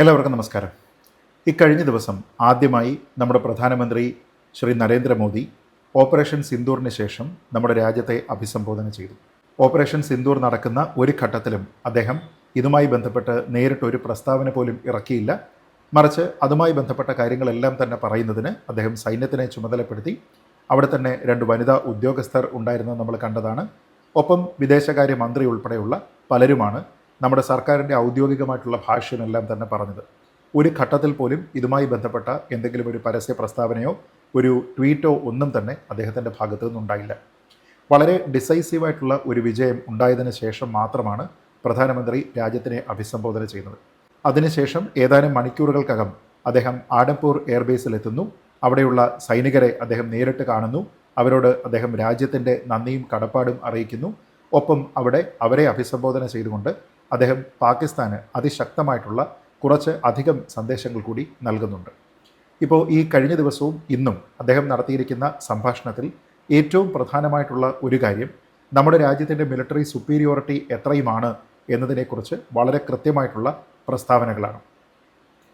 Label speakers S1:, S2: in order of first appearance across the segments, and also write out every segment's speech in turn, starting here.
S1: എല്ലാവർക്കും നമസ്കാരം. ഇക്കഴിഞ്ഞ ദിവസം ആദ്യമായി നമ്മുടെ പ്രധാനമന്ത്രി ശ്രീ നരേന്ദ്രമോദി ഓപ്പറേഷൻ സിന്ദൂറിന് ശേഷം നമ്മുടെ രാജ്യത്തെ അഭിസംബോധന ചെയ്തു. ഓപ്പറേഷൻ സിന്ദൂർ നടക്കുന്ന ഒരു ഘട്ടത്തിലും അദ്ദേഹം ഇതുമായി ബന്ധപ്പെട്ട് നേരിട്ട് ഒരു പ്രസ്താവന പോലും ഇറക്കിയില്ല. മറിച്ച് അതുമായി ബന്ധപ്പെട്ട കാര്യങ്ങളെല്ലാം തന്നെ പറയുന്നതിന് അദ്ദേഹം സൈന്യത്തിനെ ചുമതലപ്പെടുത്തി. അവിടെ തന്നെ രണ്ട് വനിതാ ഉദ്യോഗസ്ഥർ ഉണ്ടായിരുന്നത് നമ്മൾ കണ്ടതാണ്. ഒപ്പം വിദേശകാര്യ മന്ത്രി ഉൾപ്പെടെയുള്ള പലരുമാണ് നമ്മുടെ സർക്കാരിന്റെ ഔദ്യോഗികമായിട്ടുള്ള ഭാഷയിലെല്ലാം തന്നെ പറഞ്ഞത്. ഒരു ഘട്ടത്തിൽ പോലും ഇതുമായി ബന്ധപ്പെട്ട എന്തെങ്കിലും ഒരു പരസ്യ പ്രസ്താവനയോ ഒരു ട്വീറ്റോ ഒന്നും തന്നെ അദ്ദേഹത്തിന്റെ ഭാഗത്തു നിന്നുണ്ടായില്ല. വളരെ ഡിസൈസീവായിട്ടുള്ള ഒരു വിജയം ഉണ്ടായതിന് ശേഷം മാത്രമാണ് പ്രധാനമന്ത്രി രാജ്യത്തിനെ അഭിസംബോധന ചെയ്യുന്നത്. അതിനുശേഷം ഏതാനും മണിക്കൂറുകൾക്കകം അദ്ദേഹം ആഡംപൂർ എയർബേസിലെത്തുന്നു. അവിടെയുള്ള സൈനികരെ അദ്ദേഹം നേരിട്ട് കാണുന്നു. അവരോട് അദ്ദേഹം രാജ്യത്തിന്റെ നന്ദിയും കടപ്പാടും അറിയിക്കുന്നു. ഒപ്പം അവിടെ അവരെ അഭിസംബോധന ചെയ്തുകൊണ്ട് അദ്ദേഹം പാകിസ്ഥാന് അതിശക്തമായിട്ടുള്ള കുറച്ച് അധികം സന്ദേശങ്ങൾ കൂടി നൽകുന്നുണ്ട്. ഇപ്പോൾ ഈ കഴിഞ്ഞ ദിവസവും ഇന്നും അദ്ദേഹം നടത്തിയിരിക്കുന്ന സംഭാഷണത്തിൽ ഏറ്റവും പ്രധാനമായിട്ടുള്ള ഒരു കാര്യം നമ്മുടെ രാജ്യത്തിന്റെ മിലിറ്ററി സുപ്പീരിയോറിറ്റി എത്രയുമാണ് എന്നതിനെക്കുറിച്ച് വളരെ കൃത്യമായിട്ടുള്ള പ്രസ്താവനകളാണ്.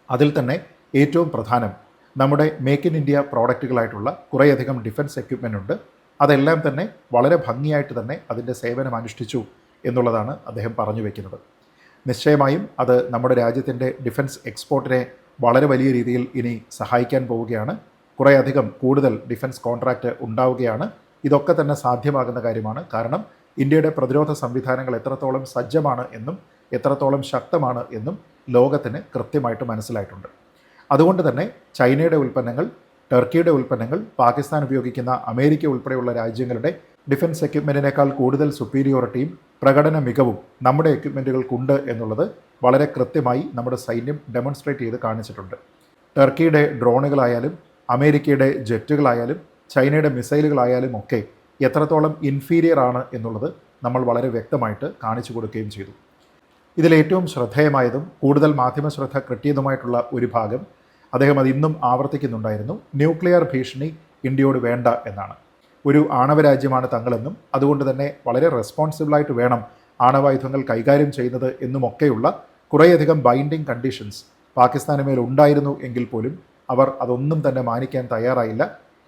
S1: അതിൽ തന്നെ ഏറ്റവും പ്രധാനം നമ്മുടെ മേക്ക് ഇൻ ഇന്ത്യ പ്രോഡക്റ്റുകളായിട്ടുള്ള കുറേയധികം ഡിഫൻസ് എക്യുപ്മെന്റ് ഉണ്ട്. അതെല്ലാം തന്നെ വളരെ ഭംഗിയായിട്ട് തന്നെ അതിന്റെ സേവനം അനുഷ്ഠിച്ചു എന്നുള്ളതാണ് അദ്ദേഹം പറഞ്ഞു വയ്ക്കുന്നത് നിശ്ചയമായും അത് നമ്മുടെ രാജ്യത്തിന്റെ ഡിഫൻസ് എക്സ്പോർട്ടിനെ വളരെ വലിയ രീതിയിൽ ഇനി സഹായിക്കാൻ പോവുകയാണ്. കുറേയധികം കൂടുതൽ ഡിഫൻസ് കോൺട്രാക്റ്റ് ഉണ്ടാവുകയാണ്. ഇതൊക്കെ തന്നെ സാധ്യമാകുന്ന കാര്യമാണ്. കാരണം ഇന്ത്യയുടെ പ്രതിരോധ സംവിധാനങ്ങൾ എത്രത്തോളം സജ്ജമാണ് എന്നും എത്രത്തോളം ശക്തമാണ് എന്നും ലോകത്തിന് കൃത്യമായിട്ട് മനസ്സിലായിട്ടുണ്ട്. അതുകൊണ്ട് തന്നെ ചൈനയുടെ ഉൽപ്പന്നങ്ങൾ ടർക്കിയുടെ ഉൽപ്പന്നങ്ങൾ പാകിസ്ഥാൻ ഉപയോഗിക്കുന്ന അമേരിക്ക ഉൾപ്പെടെയുള്ള രാജ്യങ്ങളുടെ ഡിഫൻസ് എക്യുപ്മെന്റിനേക്കാൾ കൂടുതൽ സുപ്പീരിയോറിറ്റിയും പ്രകടന മികവും നമ്മുടെ എക്യുപ്മെന്റുകൾക്കുണ്ട് എന്നുള്ളത് വളരെ കൃത്യമായി നമ്മുടെ സൈന്യം ഡെമോൺസ്ട്രേറ്റ് ചെയ്ത് കാണിച്ചിട്ടുണ്ട്. ടർക്കിയുടെ ഡ്രോണുകളായാലും അമേരിക്കയുടെ ജെറ്റുകളായാലും ചൈനയുടെ മിസൈലുകളായാലും ഒക്കെ എത്രത്തോളം ഇൻഫീരിയർ ആണ് എന്നുള്ളത് നമ്മൾ വളരെ വ്യക്തമായിട്ട് കാണിച്ചു കൊടുക്കുകയും ചെയ്തു. ഇതിലേറ്റവും ശ്രദ്ധേയമായതും കൂടുതൽ മാധ്യമ ശ്രദ്ധ കിട്ടിയതുമായിട്ടുള്ള ഒരു ഭാഗം അദ്ദേഹം അത് ഇന്നും ആവർത്തിക്കുന്നുണ്ടായിരുന്നു. ന്യൂക്ലിയർ ഭീഷണി ഇന്ത്യയോട് വേണ്ട എന്നാണ്. ഒരു ആണവരാജ്യമാണ് തങ്ങളെന്നും അതുകൊണ്ട് തന്നെ വളരെ റെസ്പോൺസിബിളായിട്ട് വേണം ആണവായുധങ്ങൾ കൈകാര്യം ചെയ്യുന്നത് എന്നുമൊക്കെയുള്ള കുറേയധികം ബൈൻഡിങ് കണ്ടീഷൻസ് പാകിസ്ഥാന് മേൽ ഉണ്ടായിരുന്നു എങ്കിൽ പോലും അവർ അതൊന്നും തന്നെ മാനിക്കാൻ തയ്യാറായില്ല.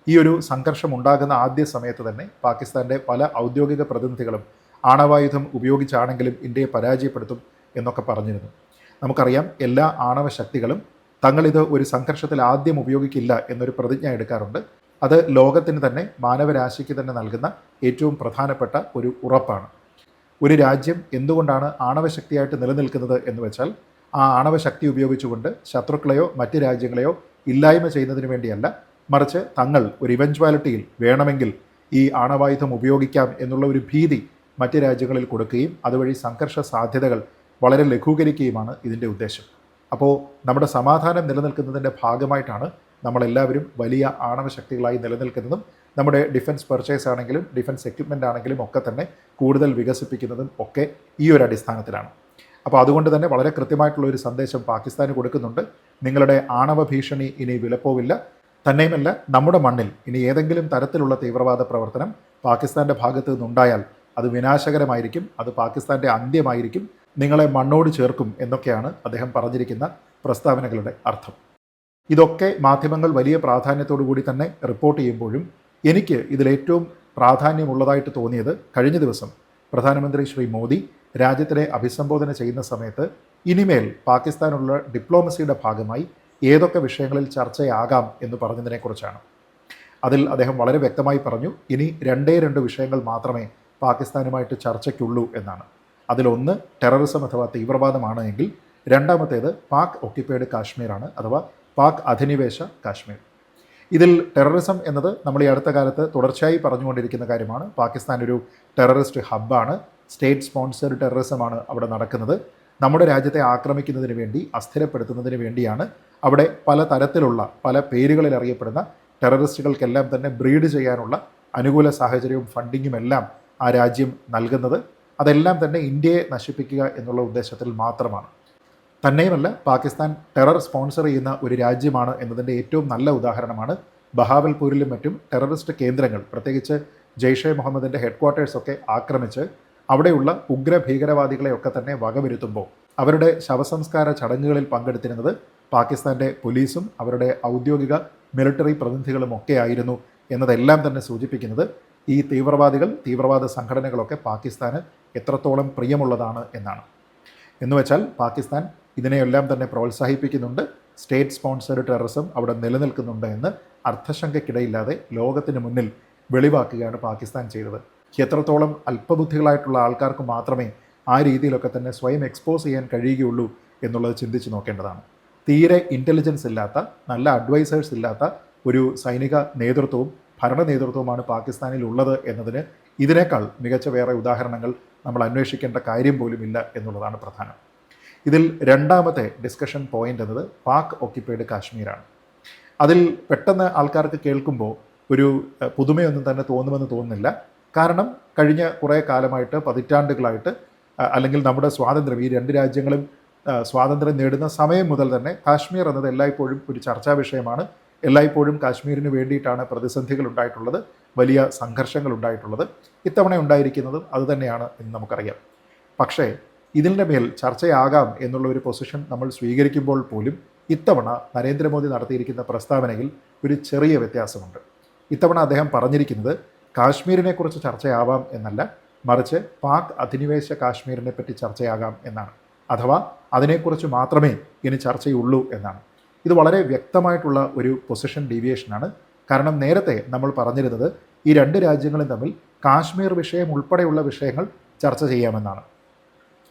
S1: ഈ ഒരു സംഘർഷം ഉണ്ടാകുന്ന ആദ്യ സമയത്ത് തന്നെ പാകിസ്ഥാന്റെ പല ഔദ്യോഗിക പ്രതിനിധികളും ആണവായുധം ഉപയോഗിച്ചാണെങ്കിലും ഇന്ത്യയെ പരാജയപ്പെടുത്തും എന്നൊക്കെ പറഞ്ഞിരുന്നു. നമുക്കറിയാം എല്ലാ ആണവ ശക്തികളും തങ്ങളിത് ഒരു സംഘർഷത്തിൽ ആദ്യം ഉപയോഗിക്കില്ല എന്നൊരു പ്രതിജ്ഞ എടുക്കാറുണ്ട്. അത് ലോകത്തിന് തന്നെ മാനവരാശിക്ക് തന്നെ നൽകുന്ന ഏറ്റവും പ്രധാനപ്പെട്ട ഒരു ഉറപ്പാണ്. ഒരു രാജ്യം എന്തുകൊണ്ടാണ് ആണവശക്തിയായിട്ട് നിലനിൽക്കുന്നത് എന്ന് വെച്ചാൽ ആ ആണവശക്തി ഉപയോഗിച്ചുകൊണ്ട് ശത്രുക്കളെയോ മറ്റ് രാജ്യങ്ങളെയോ ഇല്ലായ്മ ചെയ്യുന്നതിന് വേണ്ടിയല്ല. മറിച്ച് തങ്ങൾ ഒരു ഇവഞ്ച്വാലിറ്റിയിൽ വേണമെങ്കിൽ ഈ ആണവായുധം ഉപയോഗിക്കാം എന്നുള്ള ഒരു ഭീതി മറ്റ് രാജ്യങ്ങളിൽ കൊടുക്കുകയും അതുവഴി സംഘർഷ സാധ്യതകൾ വളരെ ലഘൂകരിക്കുകയുമാണ് ഇതിന്റെ ഉദ്ദേശം. അപ്പോൾ നമ്മുടെ സമാധാനം നിലനിൽക്കുന്നതിന്റെ ഭാഗമായിട്ടാണ് നമ്മളെല്ലാവരും വലിയ ആണവശക്തികളായി നിലനിൽക്കുന്നതും നമ്മുടെ ഡിഫൻസ് പർച്ചേസ് ആണെങ്കിലും ഡിഫൻസ് എക്യുപ്മെന്റ് ആണെങ്കിലും ഒക്കെ തന്നെ കൂടുതൽ വികസിപ്പിക്കുന്നതും ഒക്കെ ഈ ഒരു അടിസ്ഥാനത്തിലാണ്. അപ്പോൾ അതുകൊണ്ട് തന്നെ വളരെ കൃത്യമായിട്ടുള്ള ഒരു സന്ദേശം പാകിസ്ഥാന് കൊടുക്കുന്നുണ്ട്. നിങ്ങളുടെ ആണവ ഭീഷണി ഇനി വിലപ്പോവില്ല. തന്നെയുമല്ല നമ്മുടെ മണ്ണിൽ ഇനി ഏതെങ്കിലും തരത്തിലുള്ള തീവ്രവാദ പ്രവർത്തനം പാകിസ്ഥാന്റെ ഭാഗത്തു നിന്നുണ്ടായാൽ അത് വിനാശകരമായിരിക്കും അത് പാകിസ്ഥാന്റെ അന്ത്യമായിരിക്കും. നിങ്ങളെ മണ്ണോട് ചേർക്കും എന്നൊക്കെയാണ് അദ്ദേഹം പറഞ്ഞിരിക്കുന്ന പ്രസ്താവനകളുടെ അർത്ഥം. ഇതൊക്കെ മാധ്യമങ്ങൾ വലിയ പ്രാധാന്യത്തോടു കൂടി തന്നെ റിപ്പോർട്ട് ചെയ്യുമ്പോഴും എനിക്ക് ഇതിലേറ്റവും പ്രാധാന്യമുള്ളതായിട്ട് തോന്നിയത് കഴിഞ്ഞ ദിവസം പ്രധാനമന്ത്രി ശ്രീ മോദി രാജ്യത്തിനെ അഭിസംബോധന ചെയ്യുന്ന സമയത്ത് ഇനിമേൽ പാകിസ്ഥാനുള്ള ഡിപ്ലോമസിയുടെ ഭാഗമായി ഏതൊക്കെ വിഷയങ്ങളിൽ ചർച്ചയാകാം എന്ന് പറഞ്ഞതിനെക്കുറിച്ചാണ്. അതിൽ അദ്ദേഹം വളരെ വ്യക്തമായി പറഞ്ഞു ഇനി രണ്ടേ രണ്ട് വിഷയങ്ങൾ മാത്രമേ പാകിസ്ഥാനുമായിട്ട് ചർച്ചയ്ക്കുള്ളൂ എന്നാണ്. അതിലൊന്ന് ടെററിസം അഥവാ തീവ്രവാദമാണ് എങ്കിൽ രണ്ടാമത്തേത് പാക് ഒക്യുപ്പൈഡ് കാശ്മീരാണ് അഥവാ പാക് അധിനിവേശ കാശ്മീർ. ഇതിൽ ടെററിസം എന്നത് നമ്മൾ ഈ അടുത്ത കാലത്ത് തുടർച്ചയായി പറഞ്ഞുകൊണ്ടിരിക്കുന്ന കാര്യമാണ്. പാകിസ്ഥാൻ ഒരു ടെററിസ്റ്റ് ഹബ്ബാണ്. സ്റ്റേറ്റ് സ്പോൺസേഡ് ടെററിസമാണ് അവിടെ നടക്കുന്നത്. നമ്മുടെ രാജ്യത്തെ ആക്രമിക്കുന്നതിന് വേണ്ടി അസ്ഥിരപ്പെടുത്തുന്നതിന് വേണ്ടിയാണ് അവിടെ പല തരത്തിലുള്ള പല പേരുകളിൽ അറിയപ്പെടുന്ന ടെററിസ്റ്റുകൾക്കെല്ലാം തന്നെ ബ്രീഡ് ചെയ്യാനുള്ള അനുകൂല സാഹചര്യവും ഫണ്ടിങ്ങും എല്ലാം ആ രാജ്യം നൽകുന്നത്. അതെല്ലാം തന്നെ ഇന്ത്യയെ നശിപ്പിക്കുക എന്നുള്ള ഉദ്ദേശത്തിൽ മാത്രമാണ്. തന്നെയുമല്ല പാകിസ്ഥാൻ ടെറർ സ്പോൺസർ ചെയ്യുന്ന ഒരു രാജ്യമാണ് എന്നതിന്റെ ഏറ്റവും നല്ല ഉദാഹരണമാണ് ബഹാവൽപൂരിലും മറ്റും ടെററിസ്റ്റ് കേന്ദ്രങ്ങൾ. പ്രത്യേകിച്ച് ജെയ്ഷെ മുഹമ്മദിന്റെ ഹെഡ് ക്വാർട്ടേഴ്സൊക്കെ ആക്രമിച്ച് അവിടെയുള്ള ഉഗ്ര ഭീകരവാദികളെയൊക്കെ തന്നെ വകവരുത്തുമ്പോൾ അവരുടെ ശവസംസ്കാര ചടങ്ങുകളിൽ പങ്കെടുത്തിരുന്നത് പാകിസ്ഥാന്റെ പോലീസും അവരുടെ ഔദ്യോഗിക മിലിറ്ററി പ്രതിനിധികളും ഒക്കെ ആയിരുന്നു എന്നതെല്ലാം തന്നെ സൂചിപ്പിക്കുന്നത് ഈ തീവ്രവാദികൾ തീവ്രവാദ സംഘടനകളൊക്കെ പാകിസ്ഥാന് എത്രത്തോളം പ്രിയമുള്ളതാണ് എന്നാണ്. എന്നുവെച്ചാൽ പാകിസ്ഥാൻ ഇതിനെയെല്ലാം തന്നെ പ്രോത്സാഹിപ്പിക്കുന്നുണ്ട്. സ്റ്റേറ്റ് സ്പോൺസേഡ് ടെററിസം അവിടെ നിലനിൽക്കുന്നുണ്ട് എന്ന് അർത്ഥശങ്കയ്ക്കിടയില്ലാതെ ലോകത്തിന് മുന്നിൽ വെളിവാക്കുകയാണ് പാകിസ്ഥാൻ ചെയ്തത്. എത്രത്തോളം അല്പബുദ്ധികളായിട്ടുള്ള ആൾക്കാർക്ക് മാത്രമേ ആ രീതിയിലൊക്കെ തന്നെ സ്വയം എക്സ്പോസ് ചെയ്യാൻ കഴിയുകയുള്ളൂ എന്നുള്ളത് ചിന്തിച്ച് നോക്കേണ്ടതാണ്. തീരെ ഇന്റലിജൻസ് ഇല്ലാത്ത നല്ല അഡ്വൈസേഴ്സ് ഇല്ലാത്ത ഒരു സൈനിക നേതൃത്വവും ഭരണ നേതൃത്വവുമാണ് പാകിസ്ഥാനിൽ ഉള്ളത് എന്നതിന് ഇതിനേക്കാൾ മികച്ച വേറെ ഉദാഹരണങ്ങൾ നമ്മൾ അന്വേഷിക്കേണ്ട കാര്യം പോലുമില്ല എന്നുള്ളതാണ് പ്രധാനം. ഇതിൽ രണ്ടാമത്തെ ഡിസ്കഷൻ പോയിന്റ് എന്നത് പാക് ഓക്യുപ്പൈഡ് കാശ്മീരാണ്. അതിൽ പെട്ടെന്ന് ആൾക്കാർക്ക് കേൾക്കുമ്പോൾ ഒരു പുതുമയൊന്നും തന്നെ തോന്നുമെന്ന് തോന്നുന്നില്ല. കാരണം കഴിഞ്ഞ കുറേ കാലമായിട്ട് പതിറ്റാണ്ടുകളായിട്ട് അല്ലെങ്കിൽ നമ്മുടെ സ്വാതന്ത്ര്യം ഈ രണ്ട് രാജ്യങ്ങളും സ്വാതന്ത്ര്യം നേടുന്ന സമയം മുതൽ തന്നെ കാശ്മീർ എന്നത് എല്ലായ്പ്പോഴും ഒരു ചർച്ചാ വിഷയമാണ്. എല്ലായ്പ്പോഴും കാശ്മീരിന് വേണ്ടിയിട്ടാണ് പ്രതിസന്ധികൾ ഉണ്ടായിട്ടുള്ളത് വലിയ സംഘർഷങ്ങൾ ഉണ്ടായിട്ടുള്ളത്. ഇത്തവണ ഉണ്ടായിരിക്കുന്നതും അതുതന്നെയാണ് എന്ന് നമുക്കറിയാം. പക്ഷേ ഇതിന്റെ മേൽ ചർച്ചയാകാം എന്നുള്ള ഒരു പൊസിഷൻ നമ്മൾ സ്വീകരിക്കുമ്പോൾ പോലും ഇത്തവണ നരേന്ദ്രമോദി നടത്തിയിരിക്കുന്ന പ്രസ്താവനയിൽ ഒരു ചെറിയ വ്യത്യാസമുണ്ട്. ഇത്തവണ അദ്ദേഹം പറഞ്ഞിരിക്കുന്നത് കാശ്മീരിനെക്കുറിച്ച് ചർച്ചയാവാം എന്നല്ല മറിച്ച് പാക് അധിനിവേശ കാശ്മീരിനെ പറ്റി ചർച്ചയാകാം എന്നാണ്. അഥവാ അതിനെക്കുറിച്ച് മാത്രമേ ഇനി ചർച്ചയുള്ളൂ എന്നാണ്. ഇത് വളരെ വ്യക്തമായിട്ടുള്ള ഒരു പൊസിഷൻ ഡീവിയേഷനാണ് കാരണം നേരത്തെ നമ്മൾ പറഞ്ഞിരുന്നത് ഈ രണ്ട് രാജ്യങ്ങളും തമ്മിൽ കാശ്മീർ വിഷയം ഉൾപ്പെടെയുള്ള വിഷയങ്ങൾ ചർച്ച ചെയ്യാമെന്നാണ്.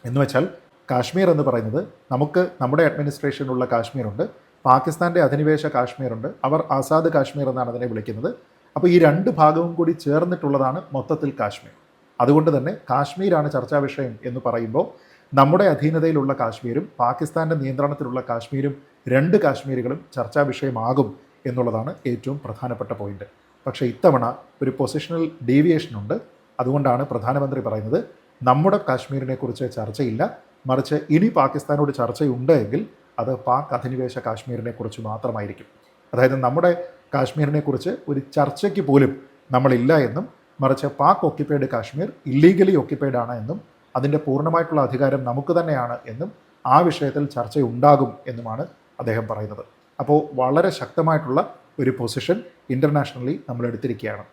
S1: എന്ന് വെച്ചാൽ കാശ്മീർ എന്ന് പറയുന്നത് നമുക്ക് നമ്മുടെ അഡ്മിനിസ്ട്രേഷനിലുള്ള കാശ്മീരുണ്ട് പാകിസ്ഥാന്റെ അധിനിവേശ കാശ്മീരുണ്ട് അവർ ആസാദ് കാശ്മീർ എന്നാണ് അതിനെ വിളിക്കുന്നത്. അപ്പോൾ ഈ രണ്ട് ഭാഗവും കൂടി ചേർന്നിട്ടുള്ളതാണ് മൊത്തത്തിൽ കാശ്മീർ. അതുകൊണ്ട് തന്നെ കാശ്മീരാണ് ചർച്ചാ വിഷയം എന്ന് പറയുമ്പോൾ നമ്മുടെ അധീനതയിലുള്ള കാശ്മീരും പാകിസ്ഥാന്റെ നിയന്ത്രണത്തിലുള്ള കാശ്മീരും രണ്ട് കാശ്മീരുകളും ചർച്ചാ വിഷയമാകും എന്നുള്ളതാണ് ഏറ്റവും പ്രധാനപ്പെട്ട പോയിന്റ്. പക്ഷേ ഇത്തവണ ഒരു പൊസിഷണൽ ഡീവിയേഷൻ ഉണ്ട് അതുകൊണ്ടാണ് പ്രധാനമന്ത്രി പറയുന്നത് നമ്മുടെ കാശ്മീരിനെ കുറിച്ച് ചർച്ചയില്ല. മറിച്ച് ഇനി പാകിസ്ഥാനോട് ചർച്ചയുണ്ട് എങ്കിൽ അത് പാക് അധിനിവേശ കാശ്മീരിനെ കുറിച്ച് മാത്രമായിരിക്കും. അതായത് നമ്മുടെ കാശ്മീരിനെ കുറിച്ച് ഒരു ചർച്ചയ്ക്ക് പോലും നമ്മളില്ല എന്നും മറിച്ച് Pak occupied Kashmir illegally occupied ആണ് എന്നും അതിന്റെ പൂർണമായിട്ടുള്ള അധികാരം നമുക്ക് തന്നെയാണ് എന്നും ആ വിഷയത്തിൽ ചർച്ചയുണ്ടാകും എന്നുമാണ് അദ്ദേഹം പറയുന്നത്. അപ്പോൾ വളരെ ശക്തമായിട്ടുള്ള ഒരു പൊസിഷൻ ഇന്റർനാഷണലി നമ്മൾ എടുത്തിരിക്കുകയാണ്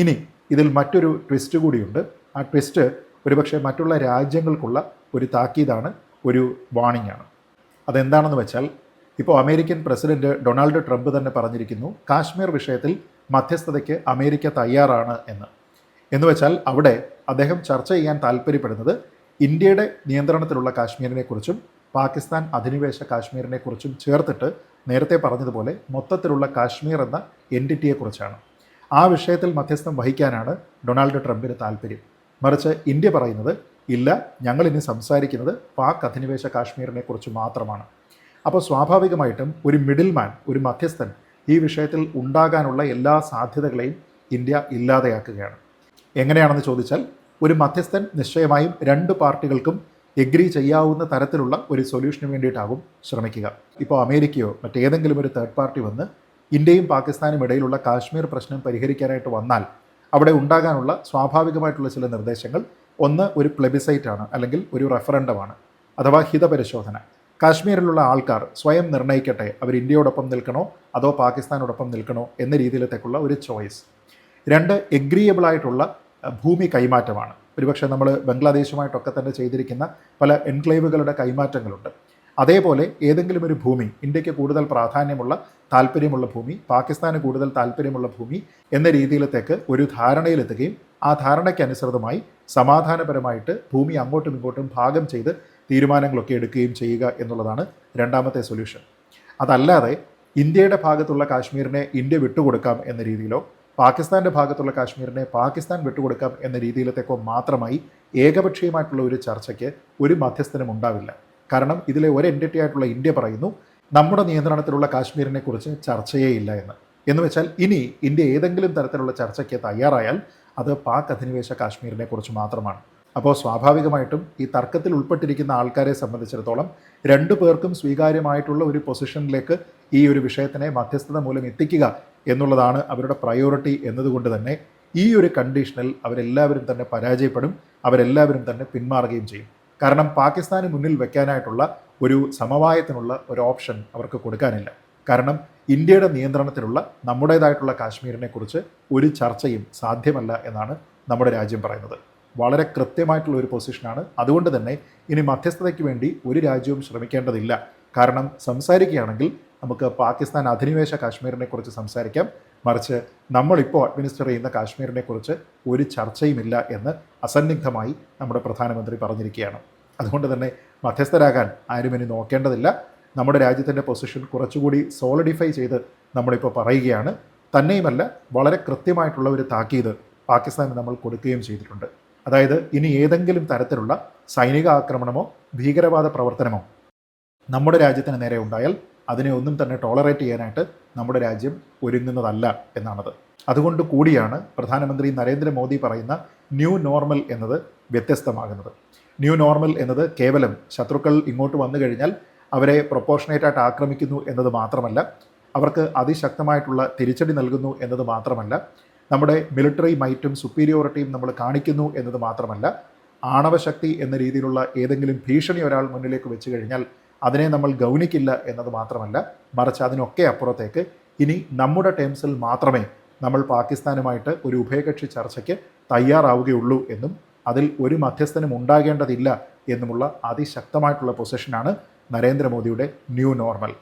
S1: ഇനി ഇതിൽ മറ്റൊരു ട്വിസ്റ്റ് കൂടിയുണ്ട്. ആ ട്വിസ്റ്റ് ഒരുപക്ഷെ മറ്റുള്ള രാജ്യങ്ങൾക്കുള്ള ഒരു താക്കീതാണ് ഒരു വാണിംഗ് ആണ്. അതെന്താണെന്ന് വെച്ചാൽ ഇപ്പോൾ അമേരിക്കൻ പ്രസിഡന്റ് ഡൊണാൾഡ് ട്രംപ് തന്നെ പറഞ്ഞിരിക്കുന്നു കാശ്മീർ വിഷയത്തിൽ മധ്യസ്ഥതയ്ക്ക് അമേരിക്ക തയ്യാറാണ് എന്ന്. എന്ന് വെച്ചാൽ അവിടെ അദ്ദേഹം ചർച്ച ചെയ്യാൻ താല്പര്യപ്പെടുന്നത് ഇന്ത്യയുടെ നിയന്ത്രണത്തിലുള്ള കാശ്മീരിനെക്കുറിച്ചും പാകിസ്ഥാൻ അധിനിവേശ കാശ്മീരിനെക്കുറിച്ചും ചേർത്തിട്ട് നേരത്തെ പറഞ്ഞതുപോലെ മൊത്തത്തിലുള്ള കാശ്മീർ എന്ന എന്റിറ്റിയെക്കുറിച്ചാണ് ആ വിഷയത്തിൽ മധ്യസ്ഥം വഹിക്കാനാണ് ഡൊണാൾഡ് ട്രംപിന് താല്പര്യം. മറിച്ച് ഇന്ത്യ പറയുന്നത് ഇല്ല ഞങ്ങൾ ഇനി സംസാരിക്കുന്നത് പാക് അധിനിവേശ കാശ്മീരിനെ കുറിച്ച് മാത്രമാണ്. അപ്പോൾ സ്വാഭാവികമായിട്ടും ഒരു മിഡിൽ മാൻ ഒരു മധ്യസ്ഥൻ ഈ വിഷയത്തിൽ ഉണ്ടാകാനുള്ള എല്ലാ സാധ്യതകളെയും ഇന്ത്യ ഇല്ലാതെയാക്കുകയാണ്. എങ്ങനെയാണെന്ന് ചോദിച്ചാൽ ഒരു മധ്യസ്ഥൻ നിശ്ചയമായും രണ്ട് പാർട്ടികൾക്കും എഗ്രി ചെയ്യാവുന്ന തരത്തിലുള്ള ഒരു സൊല്യൂഷന് വേണ്ടിയിട്ടാകും ശ്രമിക്കുക. ഇപ്പോൾ അമേരിക്കയോ മറ്റേതെങ്കിലും ഒരു തേർഡ് പാർട്ടി വന്ന് ഇന്ത്യയും പാകിസ്ഥാനും ഇടയിലുള്ള കാശ്മീർ പ്രശ്നം പരിഹരിക്കാനായിട്ട് വന്നാൽ അവിടെ ഉണ്ടാകാനുള്ള സ്വാഭാവികമായിട്ടുള്ള ചില നിർദ്ദേശങ്ങൾ. ഒന്ന് ഒരു പ്ലെബിസൈറ്റ് ആണ് അല്ലെങ്കിൽ ഒരു റെഫറൻഡമാണ് അഥവാ ഹിതപരിശോധന. കാശ്മീരിലുള്ള ആൾക്കാർ സ്വയം നിർണയിക്കട്ടെ അവർ ഇന്ത്യയോടൊപ്പം നിൽക്കണോ അതോ പാകിസ്ഥാനോടൊപ്പം നിൽക്കണോ എന്ന രീതിയിലത്തേക്കുള്ള ഒരു ചോയ്സ് രണ്ട് അഹ്, ഭൂമി കൈമാറ്റമാണ്. ഒരുപക്ഷെ നമ്മൾ ബംഗ്ലാദേശുമായിട്ടൊക്കെ തന്നെ ചെയ്തിരിക്കുന്ന പല എൻക്ലേവുകളുടെ കൈമാറ്റങ്ങളുണ്ട്. അതേപോലെ ഏതെങ്കിലും ഒരു ഭൂമി ഇന്ത്യയ്ക്ക് കൂടുതൽ പ്രാധാന്യമുള്ള താല്പര്യമുള്ള ഭൂമി പാകിസ്ഥാന് കൂടുതൽ താല്പര്യമുള്ള ഭൂമി എന്ന രീതിയിലത്തേക്ക് ഒരു ധാരണയിലെത്തുകയും ആ ധാരണയ്ക്കനുസൃതമായി സമാധാനപരമായിട്ട് ഭൂമി അങ്ങോട്ടും ഇങ്ങോട്ടും ഭാഗം ചെയ്ത് തീരുമാനങ്ങളൊക്കെ എടുക്കുകയും ചെയ്യുക എന്നുള്ളതാണ് രണ്ടാമത്തെ സൊല്യൂഷൻ. അതല്ലാതെ ഇന്ത്യയുടെ ഭാഗത്തുള്ള കാശ്മീരിനെ ഇന്ത്യ വിട്ടുകൊടുക്കാം എന്ന രീതിയിലോ പാകിസ്ഥാന്റെ ഭാഗത്തുള്ള കാശ്മീരിനെ പാകിസ്ഥാൻ വിട്ടുകൊടുക്കാം എന്ന രീതിയിലത്തേക്കോ മാത്രമായി ഏകപക്ഷീയമായിട്ടുള്ള ഒരു ചർച്ചയ്ക്ക് ഒരു മധ്യസ്ഥനും ഉണ്ടാവില്ല. കാരണം ഇതിലെ ഒരു എന്റിറ്റി ആയിട്ടുള്ള ഇന്ത്യ പറയുന്നു നമ്മുടെ നിയന്ത്രണത്തിലുള്ള കാശ്മീരിനെ കുറിച്ച് ചർച്ചയേ ഇല്ല എന്ന്. എന്ന് വെച്ചാൽ ഇനി ഇന്ത്യ ഏതെങ്കിലും തരത്തിലുള്ള ചർച്ചയ്ക്ക് തയ്യാറായാൽ അത് പാക് അധിനിവേശ കാശ്മീരിനെ കുറിച്ച് മാത്രമാണ്. അപ്പോൾ സ്വാഭാവികമായിട്ടും ഈ തർക്കത്തിൽ ഉൾപ്പെട്ടിരിക്കുന്ന ആൾക്കാരെ സംബന്ധിച്ചിടത്തോളം രണ്ടു പേർക്കും സ്വീകാര്യമായിട്ടുള്ള ഒരു പൊസിഷനിലേക്ക് ഈ ഒരു വിഷയത്തിനെ മധ്യസ്ഥത മൂലം എത്തിക്കുക എന്നുള്ളതാണ് അവരുടെ പ്രയോറിറ്റി എന്നതുകൊണ്ട് തന്നെ ഈ ഒരു കണ്ടീഷനിൽ അവരെല്ലാവരും തന്നെ പരാജയപ്പെടും അവരെല്ലാവരും തന്നെ പിന്മാറുകയും ചെയ്യും. കാരണം പാകിസ്ഥാന് മുന്നിൽ വെക്കാനായിട്ടുള്ള ഒരു സമവായത്തിനുള്ള ഒരു ഓപ്ഷൻ അവർക്ക് കൊടുക്കാനില്ല. കാരണം ഇന്ത്യയുടെ നിയന്ത്രണത്തിലുള്ള നമ്മുടേതായിട്ടുള്ള കാശ്മീരിനെക്കുറിച്ച് ഒരു ചർച്ചയും സാധ്യമല്ല എന്നാണ് നമ്മുടെ രാജ്യം പറയുന്നത്. വളരെ കൃത്യമായിട്ടുള്ള ഒരു പൊസിഷനാണ്. അതുകൊണ്ട് തന്നെ ഇനി മധ്യസ്ഥതയ്ക്ക് വേണ്ടി ഒരു രാജ്യവും ശ്രമിക്കേണ്ടതില്ല. കാരണം സംസാരിക്കുകയാണെങ്കിൽ നമുക്ക് പാകിസ്ഥാൻ അധിനിവേശ കാശ്മീരിനെക്കുറിച്ച് സംസാരിക്കാം. മറിച്ച് നമ്മളിപ്പോൾ അഡ്മിനിസ്റ്റർ ചെയ്യുന്ന കാശ്മീരിനെ കുറിച്ച് ഒരു ചർച്ചയുമില്ല എന്ന് അസന്നിഗ്ധമായി നമ്മുടെ പ്രധാനമന്ത്രി പറഞ്ഞിരിക്കുകയാണ്. അതുകൊണ്ട് തന്നെ മധ്യസ്ഥരാകാൻ ആരും ഇനി നോക്കേണ്ടതില്ല. നമ്മുടെ രാജ്യത്തിന്റെ പൊസിഷൻ കുറച്ചുകൂടി സോളിഡിഫൈ ചെയ്ത് നമ്മളിപ്പോൾ പറയുകയാണ്. തന്നെയുമല്ല വളരെ കൃത്യമായിട്ടുള്ള ഒരു താക്കീത് പാകിസ്ഥാന് നമ്മൾ കൊടുക്കുകയും ചെയ്തിട്ടുണ്ട്. അതായത് ഇനി ഏതെങ്കിലും തരത്തിലുള്ള സൈനിക ആക്രമണമോ ഭീകരവാദ പ്രവർത്തനമോ നമ്മുടെ രാജ്യത്തിന് നേരെ ഉണ്ടായാൽ അതിനെ ഒന്നും തന്നെ ടോളറേറ്റ് ചെയ്യാനായിട്ട് നമ്മുടെ രാജ്യം ഒരുങ്ങുന്നതല്ല എന്നാണത്. അതുകൊണ്ട് കൂടിയാണ് പ്രധാനമന്ത്രി നരേന്ദ്രമോദി പറയുന്ന ന്യൂ നോർമൽ എന്നത് വ്യത്യസ്തമാകുന്നത്. ന്യൂ നോർമൽ എന്നത് കേവലം ശത്രുക്കൾ ഇങ്ങോട്ട് വന്നു കഴിഞ്ഞാൽ അവരെ പ്രൊപ്പോർഷനേറ്റ് ആയിട്ട് ആക്രമിക്കുന്നു എന്നത് മാത്രമല്ല അവർക്ക് അതിശക്തമായിട്ടുള്ള തിരിച്ചടി നൽകുന്നു എന്നത് മാത്രമല്ല നമ്മുടെ മിലിറ്ററി മൈറ്റും സുപ്പീരിയോറിറ്റിയും നമ്മൾ കാണിക്കുന്നു എന്നത് മാത്രമല്ല ആണവശക്തി എന്ന രീതിയിലുള്ള ഏതെങ്കിലും ഭീഷണി ഒരാൾ മുന്നിലേക്ക് വെച്ച് കഴിഞ്ഞാൽ അതിനെ നമ്മൾ ഗൗനിക്കില്ല എന്നത് മാത്രമല്ല മറിച്ച് അതിനൊക്കെ അപ്പുറത്തേക്ക് ഇനി നമ്മുടെ ടേംസിൽ മാത്രമേ നമ്മൾ പാകിസ്ഥാനുമായിട്ട് ഒരു ഉഭയകക്ഷി ചർച്ചയ്ക്ക് തയ്യാറാവുകയുള്ളൂ എന്നും അതിൽ ഒരു മധ്യസ്ഥനും ഉണ്ടാകേണ്ടതില്ല എന്നുമുള്ള അതിശക്തമായിട്ടുള്ള പൊസിഷനാണ് നരേന്ദ്രമോദിയുടെ ന്യൂ നോർമൽ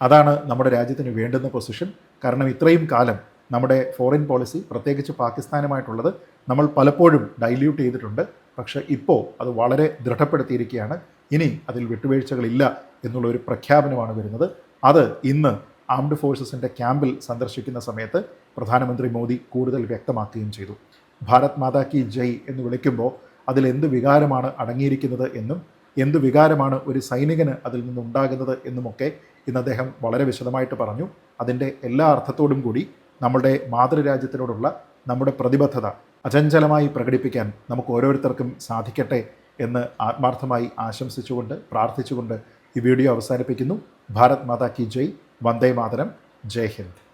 S1: അതാണ് നമ്മുടെ രാജ്യത്തിന് വേണ്ടുന്ന പൊസിഷൻ കാരണം ഇത്രയും കാലം നമ്മുടെ ഫോറിൻ പോളിസി പ്രത്യേകിച്ച് പാകിസ്ഥാനുമായിട്ടുള്ളത് നമ്മൾ പലപ്പോഴും ഡൈല്യൂട്ട് ചെയ്തിട്ടുണ്ട്. പക്ഷേ ഇപ്പോൾ അത് വളരെ ദൃഢപ്പെടുത്തിയിരിക്കുകയാണ്. ഇനി അതിൽ വിട്ടുവീഴ്ചകളില്ല എന്നുള്ള ഒരു പ്രഖ്യാപനമാണ് വരുന്നത്. അത് ഇന്ന് ആംഡ് ഫോഴ്സസിന്റെ ക്യാമ്പിൽ സന്ദർശിക്കുന്ന സമയത്ത് പ്രധാനമന്ത്രി മോദി കൂടുതൽ വ്യക്തമാക്കുകയും ചെയ്തു. ഭാരത് മാതാ കി ജയ് എന്ന് വിളിക്കുമ്പോൾ അതിൽ എന്ത് വികാരമാണ് അടങ്ങിയിരിക്കുന്നത് എന്നും എന്ത് വികാരമാണ് ഒരു സൈനികന് അതിൽ നിന്നുണ്ടാകുന്നത് എന്നുമൊക്കെ ഇന്ന് അദ്ദേഹം വളരെ വിശദമായിട്ട് പറഞ്ഞു. അതിന്റെ എല്ലാ അർത്ഥത്തോടും കൂടി നമ്മുടെ മാതൃരാജ്യത്തിനോടുള്ള നമ്മുടെ പ്രതിബദ്ധത അചഞ്ചലമായി പ്രകടിപ്പിക്കാൻ നമുക്ക് ഓരോരുത്തർക്കും സാധിക്കട്ടെ എന്ന് ആത്മാർത്ഥമായി ആശംസിച്ചുകൊണ്ട് പ്രാർത്ഥിച്ചുകൊണ്ട് ഈ വീഡിയോ അവസാനിപ്പിക്കുന്നു. ഭാരത് മാതാ കി ജയ്. വന്ദേ മാതരം. ജയ് ഹിന്ദ്.